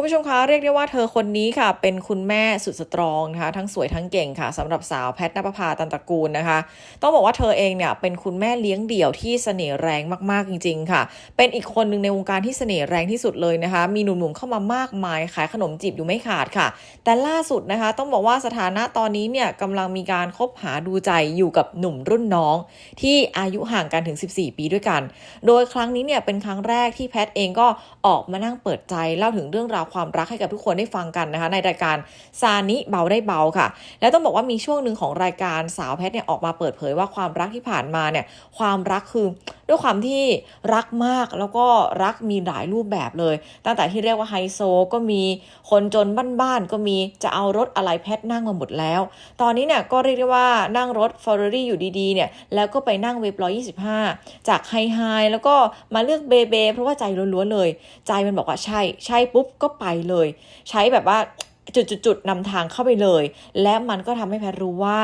คุณผู้ชมคะเรียกได้ว่าเธอคนนี้ค่ะ เป็นคุณแม่สุดสตรองนะคะ ทั้งสวยทั้งเก่งค่ะสำหรับสาวแพทนภพาตันตระกูลนะคะ ต้องบอกว่าเธอเองเนี่ยเป็นคุณแม่เลี้ยงเดี่ยวที่เสน่ห์แรงมากๆจริง ๆ ค่ะ เป็นอีกคนหนึ่งในวงการที่เสน่ห์แรงที่สุดเลยนะคะ มีหนุ่มๆเข้ามามากมายขายขนมจีบอยู่ไม่ขาดค่ะ แต่ล่าสุดนะคะ ต้องบอกว่าสถานะตอนนี้เนี่ยกำลังมีการคบหาดูใจอยู่กับหนุ่มรุ่นน้อง ที่อายุห่างกันถึง 14 ปีด้วยกัน โดยครั้งนี้เนี่ยเป็นครั้งแรกที่แพทเองก็ออกมานั่งเปิดใจเล่าถึงเรื่องราวความรักให้กับทุกคนได้ฟังกันนะคะ ในรายการซานิเบาได้เบาค่ะ แล้วต้องบอกว่ามีช่วงหนึ่งของรายการสาวแพทย์เนี่ยออกมาเปิดเผยว่าความรักที่ผ่านมาเนี่ยความรักคือ ด้วยความที่รักมากแล้วก็รักมีหลายรูปแบบเลย ตั้งแต่ที่เรียกว่าไฮโซก็มีคนจนบ้านๆก็มีจะเอารถอะไรแพทนั่งมาหมดแล้ว ตอนนี้เนี่ยก็เรียกได้ว่านั่งรถ f e r r a r i อยู่ดีๆเนี่ยแล้วก็ไปนั่งเว็บ125จากไฮไฮแล้วก็มาเลือกเบเบเพราะว่าใจล้วนๆเลย ใจมันบอกว่าใช่ ใช่ปุ๊บก็ไปเลย ใช้แบบว่า จุดๆๆนำทางเข้าไปเลย และมันก็ทำให้แพทรู้ว่า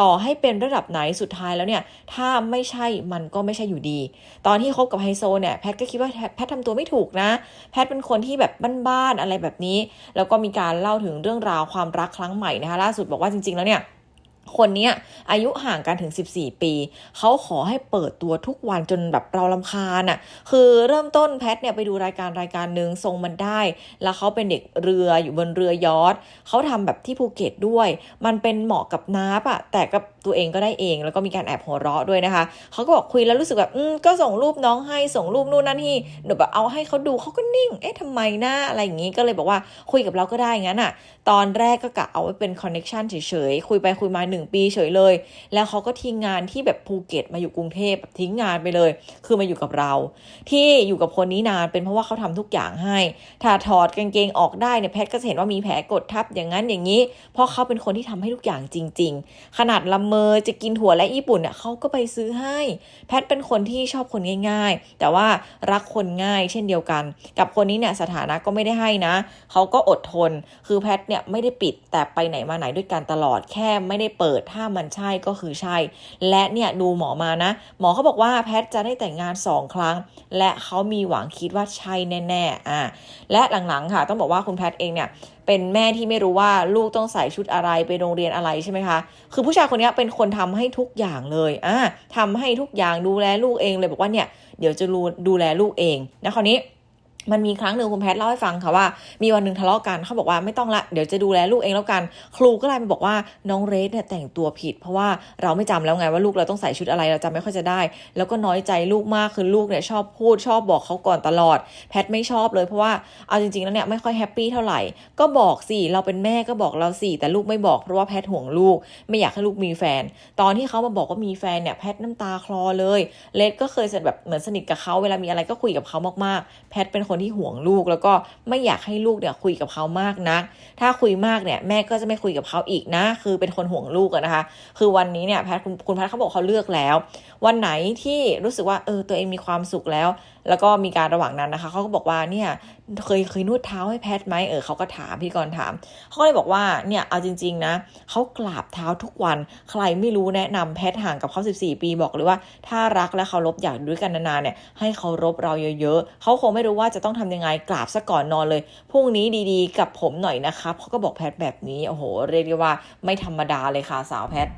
ต่อให้เป็นระดับไหนสุดท้ายแล้วเนี่ย ถ้าไม่ใช่มันก็ไม่ใช่อยู่ดี ตอนที่คบกับไฮโซเนี่ยแพทก็คิดว่าแพททำตัวไม่ถูกนะ แพทเป็นคนที่แบบบ้านๆอะไรแบบนี้ แล้วก็มีการเล่าถึงเรื่องราวความรักครั้งใหม่นะคะล่าสุดบอกว่าจริง ๆแล้วเนี่ย คนเนี้ยอายุห่างกันถึง 14 ปี เขาขอให้เปิดตัวทุกวันจนแบบเราลำคาญอะ่ะ คือเริ่มต้นแพทเนี่ยไปดูรายการรายการหนึ่งทรงมันได้ แล้วเขาเป็นเด็กเรืออยู่บนเรือยอทเขาทำแบบที่ภูเก็ตด้วย มันเป็นเหมาะกับน้าอะแต่กับตัวเองก็ได้เอง แล้วก็มีการแอบหัวเราะด้วยนะคะ เขาก็บอกคุยแล้วรู้สึกแบบอืมก็ส่งรูปน้องให้ส่งรูปนู่นนั่นที่เดี๋ยวแบบเอาให้เขาดูเขาก็นิ่ง เอ๊ะทำไมหน้าอะไรอย่างงี้ก็เลยบอกว่าคุยกับเราก็ได้งั้นอะ ตอนแรกก็กะเอาไว้เป็นคอนเน็ชันเฉยๆคุยไปคุยมาหนึ่งปีเฉยเลย แล้วเขาก็ทิ้งงานที่แบบภูเก็ตมาอยู่กรุงเทพแบบทิ้งงานไปเลย คือมาอยู่กับเรา ที่อยู่กับคนนี้นานเป็นเพราะว่าเขาทำทุกอย่างให้ ถ้าถอดกางเกงออกได้เนี่ยแพทก็จะเห็นว่ามีแผลกดทับอย่างนั้นอย่างนี้ เพราะเขาเป็นคนที่ทำให้ทุกอย่างจริง ๆ ขนาดละเมอจะกินถั่วและญี่ปุ่นเนี่ยเขาก็ไปซื้อให้ แพทเป็นคนที่ชอบคนง่าย ๆ แต่ว่ารักคนง่ายเช่นเดียวกัน กับคนนี้เนี่ยสถานะก็ไม่ได้ให้นะเขาก็อดทน คือแพทเนี่ยไม่ได้ปิดแต่ไปไหนมาไหนด้วยกันตลอดแค่ไม่ได้เปิดถ้ามันใช่ก็คือใช่ และเนี่ยดูหมอมานะ หมอเขาบอกว่าแพทจะได้แต่งงานสองครั้ง และเขามีหวังคิดว่าใช่แน่ๆอะและหลังๆค่ะ ต้องบอกว่าคุณแพทเองเนี่ยเป็นแม่ที่ไม่รู้ว่าลูกต้องใส่ชุดอะไรไปโรงเรียนอะไรใช่ไหมคะ คือผู้ชายคนนี้เป็นคนทำให้ทุกอย่างเลยอะทำให้ทุกอย่างดูแลลูกเองเลยบอกว่าเนี่ยเดี๋ยวจะดูดูแลลูกเองนะคราวนี้ มันมีครั้งหนึ่งคุณแพทย์เล่าให้ฟังค่ะว่า มีวันหนึ่งทะเลาะกันเขาบอกว่าไม่ต้องละเดี๋ยวจะดูแลลูกเองแล้วกัน ครูก็เลยมาบอกว่าน้องเรสเนี่ยแต่งตัวผิด เพราะว่าเราไม่จำแล้วไงว่าลูกเราต้องใส่ชุดอะไรเราจำไม่ค่อยจะได้ แล้วก็น้อยใจลูกมากคือลูกเนี่ยชอบพูดชอบบอกเขาก่อนตลอด แพทย์ไม่ชอบเลยเพราะว่าเอาจริงๆแล้วเนี่ยไม่ค่อยแฮปปี้เท่าไหร่ก็บอกสิเราเป็นแม่ก็บอกเราสิแต่ลูกไม่บอกเพราะว่าแพทย์ห่วงลูก ไม่อยากให้ลูกมีแฟน ตอนที่เขามาบอกว่ามีแฟนเนี่ยแพทย์น้ำตาคลอเลยเลสก็เคยแบบเหมือนสนิทกับเขาเวลามีอะไรก็คุยกับเขามากๆ แพทย์เป็นคนที่ห่วงลูก แล้วก็ไม่อยากให้ลูกเนี่ยคุยกับเขามากนัก ถ้าคุยมากเนี่ยแม่ก็จะไม่คุยกับเขาอีกนะ คือเป็นคนห่วงลูกนะคะ คือวันนี้เนี่ยแพทย์คุณคุณแพทย์เขาบอกเขาเลือกแล้ว วันไหนที่รู้สึกว่าเออตัวเองมีความสุขแล้ว แล้วก็มีการระหว่างนั้นนะคะเขาก็บอกว่าเนี่ยเคยเคยนวดเท้าให้แพทย์ไหมเออเขาก็ถามพี่กรณ์ถามเขาก็เลยบอกว่าเนี่ยเอาจริง ๆนะเขากราบเท้าทุกวัน ใครไม่รู้แนะนำแพทย์ห่างกับเขา 14 ปีบอกเลยว่า ถ้ารักและเคารพอยากด้วยกันนานๆเนี่ยให้เคารพเราเยอะๆเขาคงไม่รู้ว่าจะต้องทำยังไงกราบซะก่อนนอนเลยพรุ่งนี้ดีๆ กับผมหน่อยนะครับเขาก็บอกแพทย์แบบนี้โอ้โหเรียกได้ว่าไม่ธรรมดาเลยค่ะสาวแพทย์